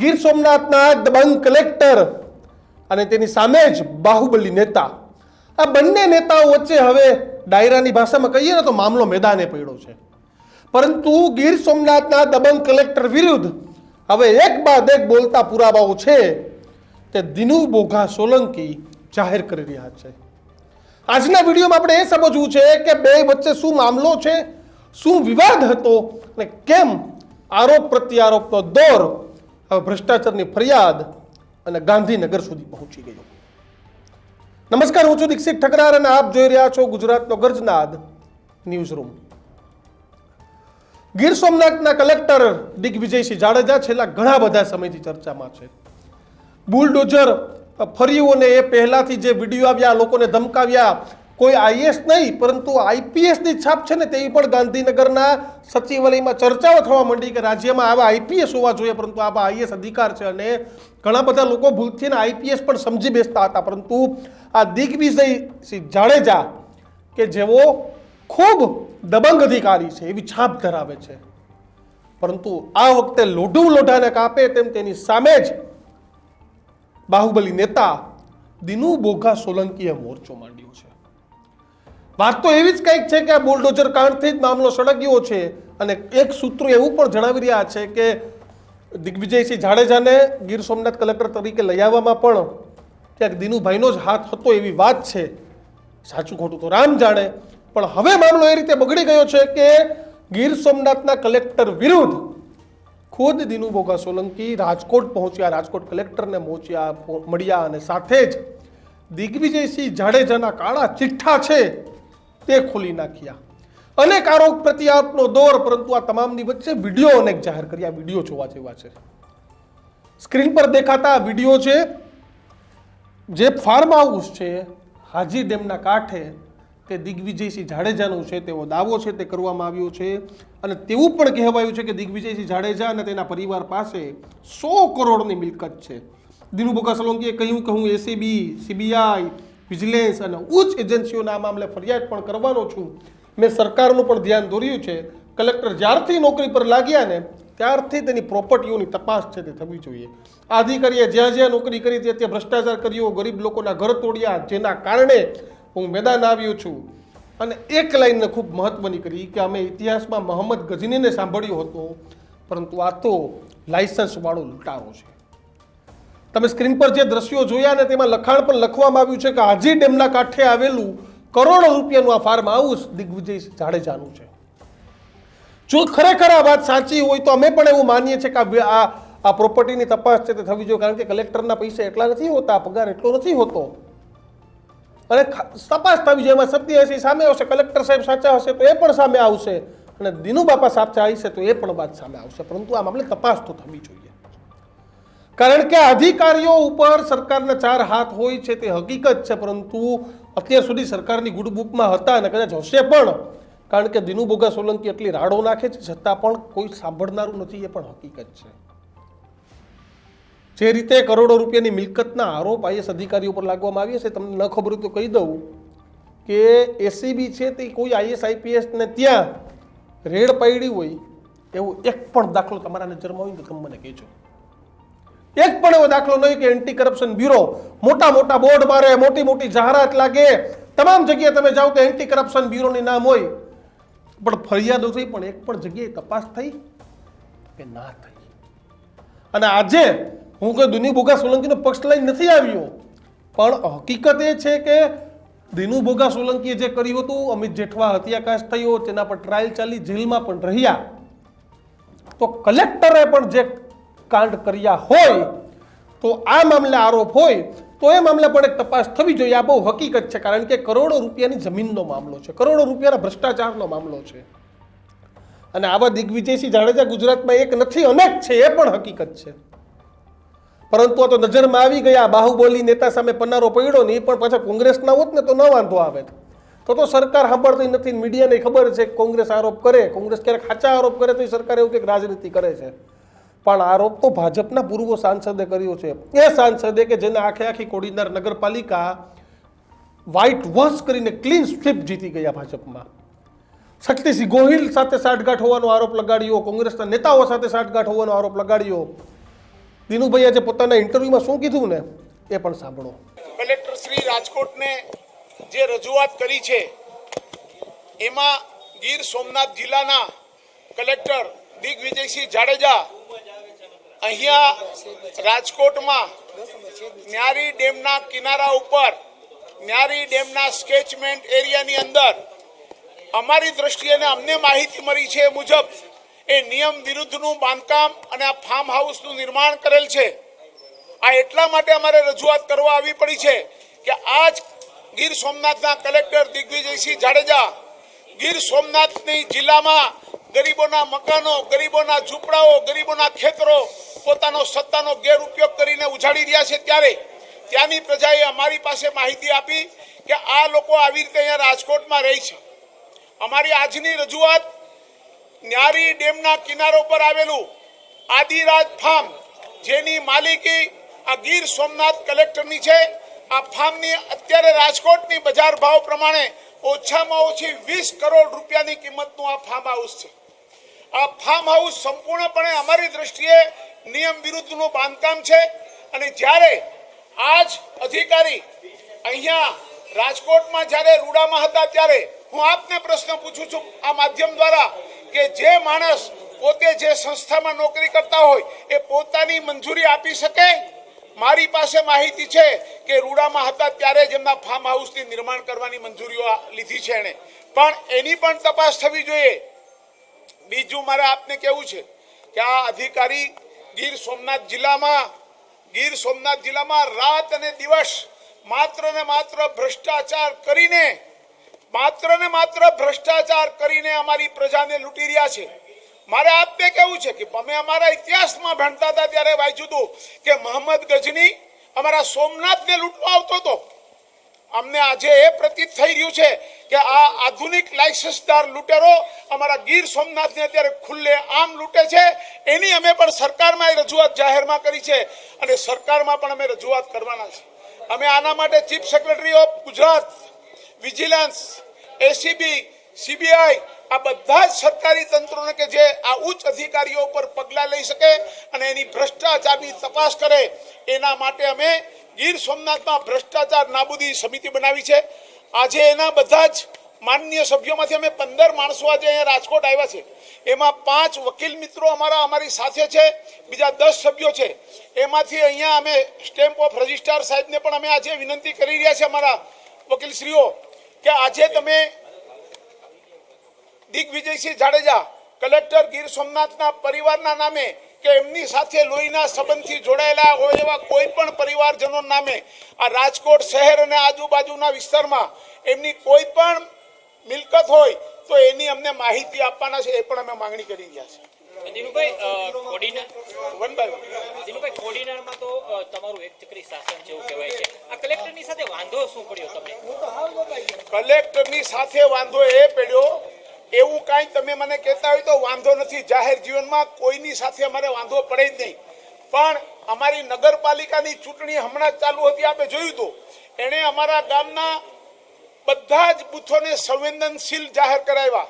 Gir સોમનાથના Dabangg collector અને તેની સામે જ બાહુબલી નેતા. આ બંને નેતાઓ વચ્ચે હવે ડાયરાની ભાષામાં કહીએ ને તો મામલો મેદાને પડ્યો છે. પરંતુ ગીર સોમનાથના દબંગ કલેક્ટર વિરુદ્ધ હવે એક બાદ એક બોલતા પુરાવાઓ છે તે દિનુ બોઘા સોલંકી જાહેર કરી રહ્યા છે. આજના વિડીયોમાં આપણે એ સમજવું છે કે બે વચ્ચે શું મામલો છે, શું વિવાદ હતો અને કેમ આરોપ પ્રત્યારોપનો દોર હવે ભ્રષ્ટાચારની ફરિયાદ અને ગાંધીનગર સુધી પહોંચી ગયો. નમસ્કાર, હું છું દીક્ષિત ઠકરાર અને આપ જોઈ રહ્યા છો ગુજરાતનો ગર્જનાદ ન્યૂઝ રૂમ ગીર સોમનાથના કલેક્ટર દિગ્વિજયસિંહ જાડેજા છેલ્લા ઘણા બધા સમયથી ચર્ચામાં છે. બુલડોઝર ફર્યું અને એ પહેલાથી જે વીડિયો આવ્યા લોકોને ધમકાવ્યા કોઈ આઈએસ નહીં, પરંતુ આઈપીએસની છાપ છે ને તેવી પણ ગાંધીનગરના સચિવાલયમાં ચર્ચાઓ થવા માંડી કે રાજ્યમાં આવા આઈપીએસ હોવા જોઈએ, પરંતુ આવા આઈએસ અધિકાર છે અને ઘણા બધા લોકો ભૂલથી આઈપીએસ પણ સમજી બેસતા હતા. પરંતુ આ દિગ્વિજય સિંહ જાડેજા કે જેઓ ખૂબ દબંગ અધિકારી છે, એવી છાપ ધરાવે છે. પરંતુ આ વખતે લોઢું લોઢાને કાપે તેમ તેની સામે જ બાહુબલી નેતા દિનુ બોઘા સોલંકીએ મોરચો માંડ્યો છે. વાત તો એવી જ કંઈક છે કે આ બુલડોઝર કાંડથી જ મામલો સળગ્યો છે. અને એક સૂત્રો એવું પણ જણાવી રહ્યા છે કે દિગ્વિજયસિંહ જાડેજાને ગીર સોમનાથ કલેક્ટર તરીકે લઈ આવવામાં પણ ક્યાંક દિનુભાઈનો જ હાથ હતો એવી વાત છે. સાચું ખોટું તો રામ જાણે. પણ હવે મામલો એ રીતે બગડી ગયો છે કે ગીર સોમનાથના કલેક્ટર વિરુદ્ધ ખુદ દિનુ બોગા સોલંકી રાજકોટ પહોંચ્યા, રાજકોટ કલેક્ટરને પહોંચ્યા મળ્યા અને સાથે જ દિગ્વિજયસિંહ જાડેજાના કાળા ચિઠ્ઠા છે. તે ખોલી નાખ્યા. અનેક આરોપ પ્રત્યારોપનો દોર, પરંતુ આ તમામની વચ્ચે વીડિયો અનેક જાહેર કર્યા. વીડિયો જોવા જેવા છે. સ્ક્રીન પર દેખાતા વીડિયો છે, જે ફાર્મ હાઉસ છે, હાજી ડેમના કાંઠે તે દિગ્વિજયસિંહ જાડેજાનું છે, તેવો દાવો છે તે કરવામાં આવ્યો છે. અને તેવું પણ કહેવાયું છે કે દિગ્વિજયસિંહ જાડેજા અને તેના પરિવાર પાસે સો કરોડની મિલકત છે. દિનુ બોગા સોલંકીએ કહ્યું કે હું એસીબી સીબીઆઈ વિજિલન્સ અને ઉચ્ચ એજન્સીઓના આ મામલે ફરિયાદ પણ કરવાનો છું. મેં સરકારનું પણ ધ્યાન દોર્યું છે. કલેક્ટર જ્યારથી નોકરી પર લાગ્યા ને ત્યારથી તેની પ્રોપર્ટીઓની તપાસ છે તે થવી જોઈએ. આ અધિકારીએ જ્યાં જ્યાં નોકરી કરી ત્યાં ત્યાં ભ્રષ્ટાચાર કર્યો, ગરીબ લોકોના ઘર તોડ્યા, જેના કારણે હું મેદાન આવ્યો છું. અને એક લાઈનને ખૂબ મહત્વની કરી કે અમે ઇતિહાસમાં મોહમ્મદ ગઝનીને સાંભળ્યો હતો, પરંતુ આ તો લાયસન્સવાળો લૂંટારો છે. તમે સ્ક્રીન પર જે દ્રશ્યો જોયા ને તેમાં લખાણ પણ લખવામાં આવ્યું છે કે હાજી ડેમના કાંઠે આવેલું કરોડો રૂપિયાનું આ ફાર્મ હાઉસ દિગ્વિજય જાડેજાનું છે. જો ખરેખર આ વાત સાચી હોય તો અમે પણ એવું માનીએ છીએ કે આ આ પ્રોપર્ટીની તપાસ છે તે થવી જોઈએ કારણ કે કલેક્ટરના પૈસા એટલા નથી હોતા પગાર એટલો નથી હોતો. અને તપાસ થવી જોઈએ. એમાં સત્ય હશે સામે આવશે કલેક્ટર સાહેબ સાચા હશે તો એ પણ સામે આવશે અને દિનુ બાપા સાચા હશે તો એ પણ વાત સામે આવશે. પરંતુ આ મામલે તપાસ તો થવી જોઈએ. કારણ કે અધિકારીઓ ઉપર સરકારના ચાર હાથ હોય છે તે હકીકત છે, પરંતુ અત્યાર સુધી સરકારની ગુડ બુકમાં હતા અને કદાચ હશે પણ. કારણ કે દિનુ બોગા સોલંકી એટલી રાડો નાખે છે, છતાં પણ કોઈ સાંભળનારું નથી, એ પણ હકીકત છે. જે રીતે કરોડો રૂપિયાની મિલકતના આરોપ આઈએસ અધિકારીઓ પર લાગવામાં આવ્યા છે, તમને ન ખબર તો કહી દઉં કે એસીબી છે તે કોઈ આઈએસ, આઈપીએસ ને ત્યાં રેડ પાડી હોય, એવો એક પણ દાખલો તમારા નજરમાં હોય તો તમે મને કહેજો. એક પણ એવો દાખલો નહીં કે એન્ટી કરપ્શન બ્યુરો. મોટા મોટા બોર્ડ મારે, મોટી મોટી જાહેરાત લાગે. તમામ જગ્યાએ તમે જાઓ તો એન્ટી કરપ્શન બ્યુરોની નામ હોય. પણ ફરિયાદો થઈ, પણ એક પણ જગ્યાએ તપાસ થઈ કે ના થઈ. અને આજે હું કોઈ દુની ભોગા સોલંકીનો પક્ષ લઈને નથી આવ્યો. પણ હકીકત એ છે કે દિનુ બોગા સોલંકીએ જે કર્યું હતું, અમિત જેઠવા હત્યાકાશ થયો, તેના પર ટ્રાયલ ચાલી, જેલમાં પણ રહ્યા. તો કલેક્ટરે પણ જે કાંડ કર્યા હોય, તો આ મામલે આરોપ હોય, તો એ મામલે પણ એક તપાસ થવી જોઈએ. આ બહુ હકીકત છે, કારણ કે કરોડો રૂપિયાની જમીનનો મામલો છે. કરોડો રૂપિયાના ભ્રષ્ટાચારનો મામલો છે. અને આવા દિગ્વિજયસિંહ જાડેજા ગુજરાતમાં એક નથી, અનેક છે, એ પણ હકીકત છે. પરંતુ આ તો નજરમાં આવી ગયા. બાહુબલી નેતા સામે પન્નારો પડ્યો ને એ પણ પાછા કોંગ્રેસના હોત ને તો ન વાંધો આવે. તો તો સરકાર સાંભળતી નથી મીડિયાને ખબર છે કોંગ્રેસ આરોપ કરે. કોંગ્રેસ ક્યારેક સાચા આરોપ કરે તો સરકાર એવું કંઈક રાજનીતિ કરે છે. પણ આરોપ તો ભાજપના પૂર્વ સાંસદે કર્યો છે. એ સાંસદે કે જેને આખે આખી કોડીનાર નગરપાલિકા વ્હાઇટ વોશ કરીને ક્લીન સ્વીપ જીતી ગયા ભાજપમાં. શક્તિસિંહ ગોહિલ સાથે સાઠગાંઠ હોવાનો આરોપ લગાડ્યો, કોંગ્રેસના નેતાઓ સાથે સાઠગાંઠ હોવાનો આરોપ લગાડ્યો. દિનુભાઈ આજે પોતાના ઇન્ટરવ્યુમાં શું કીધું ને એ પણ સાંભળો. કલેક્ટર શ્રી રાજકોટને જે રજૂઆત કરી છે, એમાં ગીર સોમનાથ જિલ્લાના કલેક્ટર દિગ્વિજયસિંહ જાડેજા અહીંયા રાજકોટમાં ન્યારી ડેમના કિનારા ઉપર, ન્યારી ડેમના સ્કેચમેન્ટ એરિયાની અંદર અમારી દ્રષ્ટિએ અને અમને માહિતી મળી છે એ મુજબ એ નિયમ વિરુદ્ધનું બાંધકામ અને આ ફાર્મ હાઉસનું નિર્માણ કરેલ છે. આ એટલા માટે અમારે રજૂઆત કરવા આવી પડી છે કે આજ ગીર સોમનાથના કલેક્ટર દિગ્વિજયસિંહ જાડેજા ગીર સોમનાથની જિલ્લામાં ગરીબોના મકાનો, ગરીબોના ઝૂંપડાઓ, ગરીબોના ખેતરો પોતાનો સત્તાનો ગેરઉપયોગ કરીને ઉજાડી રહ્યા છે ત્યારે ત્યાંની પ્રજાએ અમારી પાસે માહિતી આપી કે આ લોકો આવી રીતે અહીંયા રાજકોટમાં રહી છે. અમારી આજની રજૂઆત ન્યારી ડેમના કિનારો પર આવેલું આદિરાજ ફાર્મ, જેની માલિકી આ ગીર સોમનાથ કલેક્ટરની છે, આ ફાર્મની અત્યારે રાજકોટની બજાર ભાવ પ્રમાણે ઓછામાં ઓછી વીસ કરોડ રૂપિયાની કિંમતનું આ ફાર્મ હાઉસ છે. આ ફાર્મ હાઉસ સંપૂર્ણપણે અમારી દ્રષ્ટિએ નિયમ વિરુદ્ધનું બાંધકામ છે. અને જ્યારે આજ અધિકારી અહીંયા રાજકોટમાં જ્યારે રૂડામાં હતા ત્યારે હું આપને પ્રશ્ન પૂછું છું આ માધ્યમ દ્વારા કે જે માણસ પોતે જે સંસ્થામાં નોકરી કરતા હોય એ પોતાની મંજૂરી આપી શકે? મારી પાસે માહિતી છે કે રૂડામાં હતા ત્યારે જ એમના ફાર્મ હાઉસની નિર્માણ કરવાની મંજૂરીઓ લીધી છે એણે. પણ એની પણ તપાસ થવી જોઈએ. બીજું મારે આપને કેવું છે કે આ અધિકારી ગીર સોમનાથ જિલ્લામાં, ગીર સોમનાથ જિલ્લામાં રાત અને દિવસ માત્ર ને માત્ર ભ્રષ્ટાચાર કરીને માત્ર ને માત્ર ભ્રષ્ટાચાર કરીને અમારી પ્રજાને લૂંટી રહ્યા છે. મારે આપને કેવું છે કે અમે અમારા ઇતિહાસમાં ભણતા હતા ત્યારે વાંચ્યું હતું કે મોહમ્મદ ગજની અમારા સોમનાથને લૂંટવા આવતો હતો. અમને આજે એ પ્રતીત થઈ રહ્યું છે આધુનિક લાયસન્સદાર લૂંટેરો અમારા ગીર સોમનાથને અત્યારે ખુલ્લે આમ લૂંટે છે. એની અમે પણ સરકારમાં એ રજૂઆત જાહેરમાં કરી છે અને સરકારમાં પણ અમે રજૂઆત કરવાના છે. અમે આના માટે chief secretary of Gujarat, vigilance, ACB, CBI આ બધા જ સરકારી તંત્રોને કે જે આ ઉચ્ચ અધિકારીઓ ઉપર પગલાં લઈ શકે અને એની ભ્રષ્ટાચારની તપાસ કરે, એના માટે અમે ગીર સોમનાથમાં ભ્રષ્ટાચાર નાબૂદી સમિતિ બનાવી છે. આજે એના બધા જ માનનીય સભ્યોમાંથી અમે પંદર માણસો આજે અહીંયા રાજકોટ આવ્યા છે. એમાં પાંચ વકીલ મિત્રો અમારા અમારી સાથે છે, બીજા દસ સભ્યો છે. એમાંથી અહીંયા અમે સ્ટેમ્પ ઓફ રજિસ્ટ્રાર સાહેબને પણ અમે આજે વિનંતી કરી રહ્યા છે અમારા વકીલશ્રીઓ કે આજે તમે દિગ્વિજયસિંહ જાડેજા, કલેક્ટર ગીર સોમનાથના પરિવારના નામે કે એમની સાથે લોહીના સંબંધથી જોડાયેલા હોય એવા કોઈ પણ પરિવારજનો નામે આ રાજકોટ શહેર અને આજુબાજુના વિસ્તારમાં એમની કોઈ પણ મિલકત હોય તો એની અમને માહિતી આપવાના છે એ પણ અમે માંગણી કરી રહ્યા છે દિનુભાઈ અ, Kodinar? One by one. Dinubhai કોડીનારમાં તો અ, તમારું એક ચક્રી શાસન છે એવું કહેવાય છે. આ કલેક્ટરની સાથે વાંધો શું પડ્યો તમને? કલેક્ટરની સાથે વાંધો એ પડ્યો એવું કાંઈ તમે મને કહેતા હોય તો વાંધો નથી. જાહેર જીવનમાં કોઈની સાથે અમારે વાંધો પડે જ નહીં. પણ અમારી નગરપાલિકાની ચૂંટણી હમણાં જ ચાલુ હતી આપણે જોયું હતું એણે અમારા ગામના બધા જ બૂથોને સંવેદનશીલ જાહેર કરાવ્યા.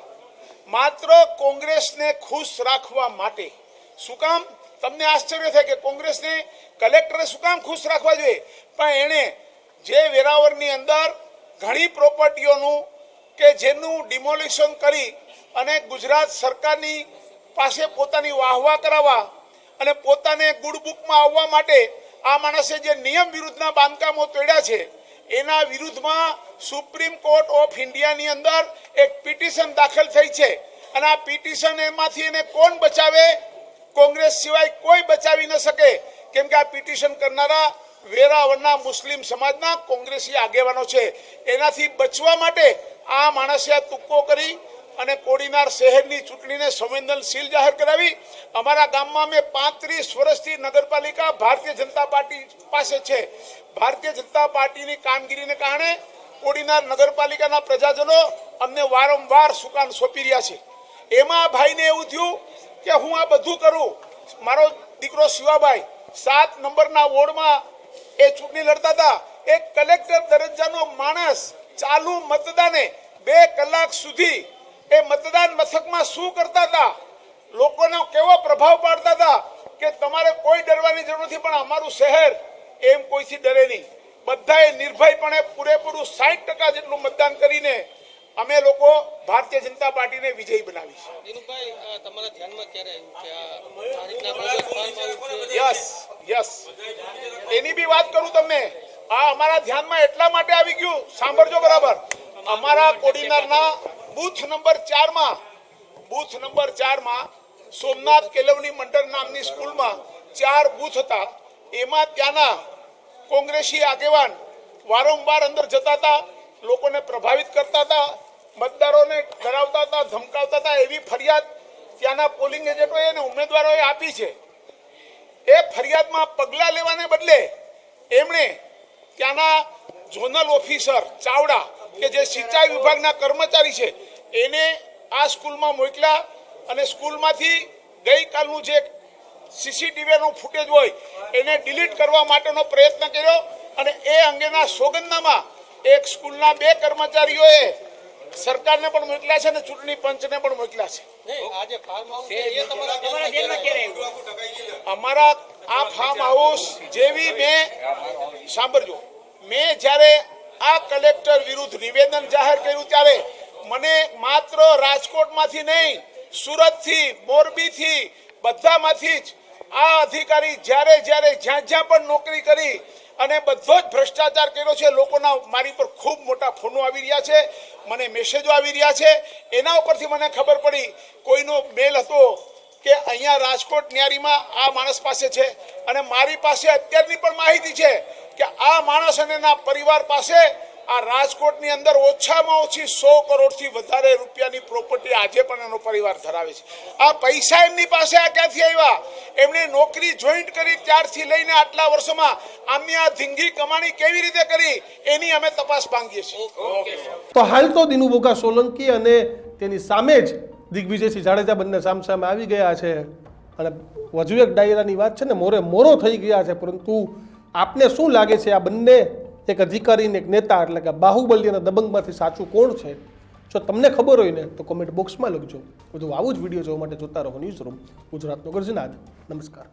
માત્ર કોંગ્રેસને ખુશ રાખવા માટે. શું કામ? તમને આશ્ચર્ય થાય કે કોંગ્રેસને કલેક્ટરે શું કામ ખુશ રાખવા જોઈએ? પણ એણે જે વેરાવળની અંદર ઘણી પ્રોપર્ટીઓનું કે જેનું ડિમોલિશન કરી અને ગુજરાત સરકારની પાસે પોતાની વાહવા કરાવવા અને પોતાને ગુડ બુકમાં આવવા માટે આ માણસે જે નિયમ વિરુદ્ધના બાંધકામો તોડ્યા છે એના વિરુદ્ધમાં સુપ્રીમ કોર્ટ ઓફ ઇન્ડિયાની અંદર એક પિટિશન દાખલ થઈ છે. અને આ પિટિશન એમાંથી એને કોણ બચાવે? કોંગ્રેસ સિવાય કોઈ બચાવી ન શકે. કેમ કે આ પિટિશન કરનારા વેરાવળના મુસ્લિમ સમાજના કોંગ્રેસી આગેવાનો છે. એનાથી બચવા માટે આ માણસે આ તુક્કો કરી અને કોડીનાર શહેરની ચૂંટણીને સંવેદનશીલ જાહેર કરાવી અમારા ગામમાં અમે પાંત્રીસ વર્ષથી નગરપાલિકા ભારતીય જનતા પાર્ટી પાસે છે. ભારતીય જનતા પાર્ટીની કામગીરીને કારણે કોડીનાર નગરપાલિકાના પ્રજાજનો અમને વારંવાર સુકાન સોંપી રહ્યા છે. એમાં ભાઈને એવું થયું કે હું આ બધું કરું. મારો દીકરો શિવાભાઈ સાત નંબરના વોર્ડમાં એ ચૂંટણી લડતા હતા. એક કલેક્ટર દરજ્જાનો માણસ ચાલુ મતદાને બે કલાક સુધી એ મતદાન મથકમાં શું કરતા હતા? લોકોનો કેવો પ્રભાવ પાડતા હતા કે તમારે કોઈ ડરવાની જરૂર નથી પણ અમારું શહેર એમ કોઈથી ડરે નહીં. બધાએ નિર્ભયપણે પૂરેપૂરું સાઠ ટકા જેટલું મતદાન કરીને અમે લોકો ભારતીય જનતા પાર્ટીને વિજયી બનાવી છે. દિનુભાઈ અ, તમારા ધ્યાનમાં ક્યારે આવ્યું કે આ આ રીતના કોઈ ફાર્મ આવ્યું છે યસ યસ. એની બી વાત કરું તમને. આ અમારા ધ્યાનમાં એટલા માટે આવી ગયું. સાંભળજો બરાબર. અમારા કોડીનારના બૂથ નંબર ચારમાં, બૂથ નંબર ચારમાં સોમનાથ કેલવણી મંડળ નામની સ્કૂલમાં ચાર બૂથ હતા. એમાં ત્યાંના કોંગ્રેસી આગેવાન વારંવાર અંદર જતા હતા, લોકોને પ્રભાવિત કરતા હતા, મતદારોને ડરાવતા હતા, ધમકાવતા હતા એવી ફરિયાદ ત્યાંના પોલિંગ એજન્ટોએ અને ઉમેદવારોએ આપી છે. એ ફરિયાદમાં પગલાં લેવાને બદલે એમણે ત્યાંના ઝોનલ ઓફિસર ચાવડા કે જે સિંચાઈ વિભાગના કર્મચારી છે એને આ સ્કૂલમાં મોકલ્યા અને સ્કૂલમાંથી ગઈકાલનું જે સીસીટીવીનું ફૂટેજ હોય એને ડિલીટ કરવા માટેનો પ્રયત્ન કર્યો અને એ અંગેના સોગંદનામા એક સ્કૂલના બે કર્મચારીઓએ સરકારને પણ મોકલ્યા છે અને ચૂંટણી પંચને પણ મોકલ્યા છે. અમારા આ ફાર્મ હાઉસ જેવી મેં સાંભળજો મેં જ્યારે આ કલેક્ટર વિરુદ્ધ નિવેદન જાહેર કર્યું ત્યારે મને માત્ર રાજકોટમાંથી નહીં, સુરતથી, મોરબીથી, બધામાંથી જ આ અધિકારી જ્યારે જ્યારે જ્યાં જ્યાં પણ નોકરી કરી અને બધો જ ભ્રષ્ટાચાર કર્યો છે, લોકોના મારી પર ખૂબ મોટા ફોનો આવી રહ્યા છે, મને મેસેજો આવી રહ્યા છે. એના ઉપરથી મને ખબર પડી, કોઈનો મેલ હતો કે અહીંયા રાજકોટ ન્યારીમાં આ માણસ પાસે છે અને મારી પાસે અત્યારની પણ માહિતી છે. કે આ માણસ અને એના પરિવાર પાસે આ રાજકોટની અંદર ઓછામાં ઓછી સો કરોડથી વધારે રૂપિયાની પ્રોપર્ટી આજે પણ એનો પરિવાર ધરાવે છે. આ પૈસા એમની પાસે આ ક્યાંથી આવ્યા? એમણે નોકરી જોઈન્ટ કરી ત્યારથી લઈને આટલા વર્ષોમાં આમની આ ધીંગી કમાણી કેવી રીતે કરી એની અમે તપાસ માંગીએ છીએ. તો હાલ તો દિનુભોગા સોલંકી અને તેની સામે જ દિગ્વિજયસિંહ જાડેજા બંને સામસામે આવી ગયા છે. અને વજુ એક ડાયરાની વાત છે ને મોરે મોરો થઈ ગયા છે પરંતુ આપને શું લાગે છે આ બંને એક અધિકારી ને એક નેતા એટલે કે બાહુબલી અને દબંગમાંથી સાચું કોણ છે? જો તમને ખબર હોય ને, તો કોમેન્ટ બોક્સમાં લખજો. બધું આવું જ વીડિયો જોવા માટે જોતા રહો ન્યૂઝ રૂમ ગુજરાતનો ગર્જનાદ નમસ્કાર.